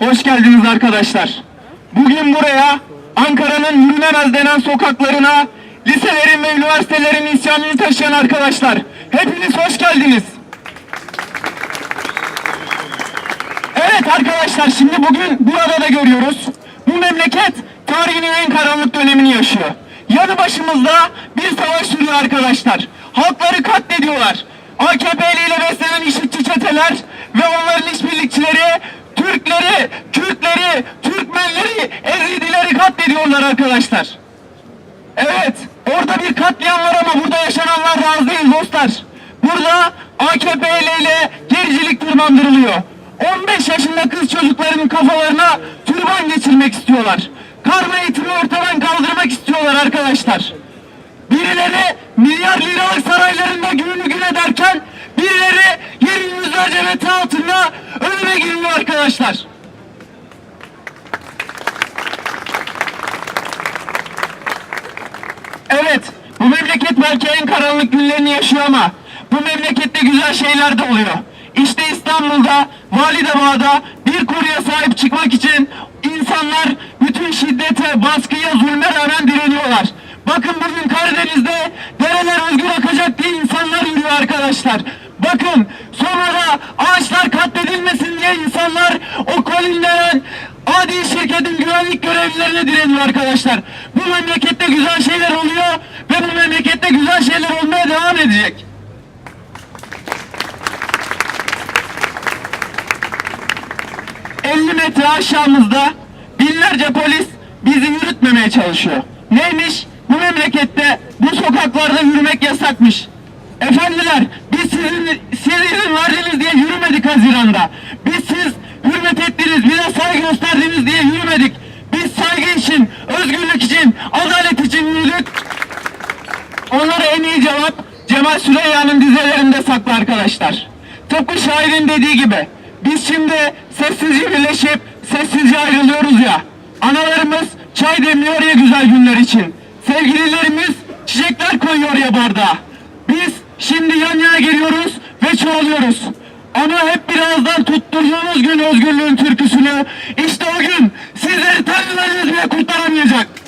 Hoş geldiniz arkadaşlar. Bugün buraya Ankara'nın yürünemez denen sokaklarına liselerin ve üniversitelerin isyanını taşıyan arkadaşlar. Hepiniz hoş geldiniz. Evet arkadaşlar şimdi bugün burada da görüyoruz. Bu memleket tarihinin en karanlık dönemini yaşıyor. Yanı başımızda bir savaş sürüyor arkadaşlar. Halkları katlediyorlar. AKP'li ile beslenen işitçi Türkleri, Kürtleri, Türkmenleri, Ezidileri katlediyorlar arkadaşlar. Evet, orada bir katliam var ama burada yaşananlar razı değil dostlar. Burada AKP ile gericilik tırmandırılıyor. 15 yaşında kız çocuklarının kafalarına türban geçirmek istiyorlar. Karma eğitimi ortadan kaldırmak istiyorlar arkadaşlar. Birileri milyar liralık saraylarında arkadaşlar. Evet, bu memleket belki en karanlık günlerini yaşıyor ama bu memlekette güzel şeyler de oluyor. İşte İstanbul'da, Validebağ'da bir koruya sahip çıkmak için insanlar bütün şiddete, baskıya, zulme rağmen direniyorlar. Bakın bugün Karadeniz'de dereler özgür akacak diye insanlar yürüyor arkadaşlar. Bakın diye insanlar o kolinlerin adi şirketin güvenlik görevlilerine direniyor arkadaşlar. Bu memlekette güzel şeyler oluyor ve bu memlekette güzel şeyler olmaya devam edecek. ...50 metre aşağımızda binlerce polis bizi yürütmemeye çalışıyor. Neymiş? Bu memlekette bu sokaklarda yürümek yasakmış. Efendiler sizin, siz izin verdiniz diye yürümedik Haziran'da. Biz siz hürmet ettiniz, bize saygı gösterdiniz diye yürümedik. Biz saygı için, özgürlük için, adalet için yürüdük. Onlara en iyi cevap Cemal Süreyya'nın dizelerinde saklı arkadaşlar. Tıpkı şairin dediği gibi biz şimdi sessizce birleşip sessizce ayrılıyoruz ya. Analarımız çay demliyor ya güzel günler için. Sevgililerimiz çiçekler koyuyor ya bardağa. Biz şimdi yan yana ve çoğalıyoruz. Ama hep birazdan tutturduğumuz gün özgürlüğün türküsünü işte o gün sizleri tanrılarınız bile kurtaramayacak.